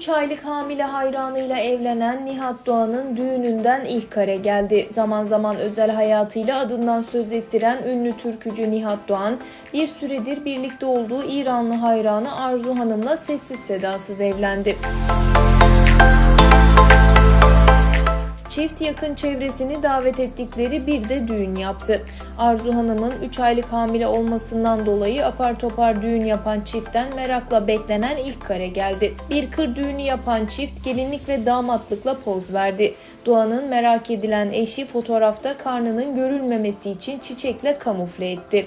3 aylık hamile hayranıyla evlenen Nihat Doğan'ın düğününden ilk kare geldi. Zaman zaman özel hayatıyla adından söz ettiren ünlü türkücü Nihat Doğan, bir süredir birlikte olduğu İranlı hayranı Arzu Hanım'la sessiz sedasız evlendi. Çift yakın çevresini davet ettikleri bir de düğün yaptı. Arzu Hanım'ın 3 aylık hamile olmasından dolayı apar topar düğün yapan çiftten merakla beklenen ilk kare geldi. Bir kır düğünü yapan çift gelinlik ve damatlıkla poz verdi. Doğan'ın merak edilen eşi fotoğrafta karnının görülmemesi için çiçekle kamufle etti.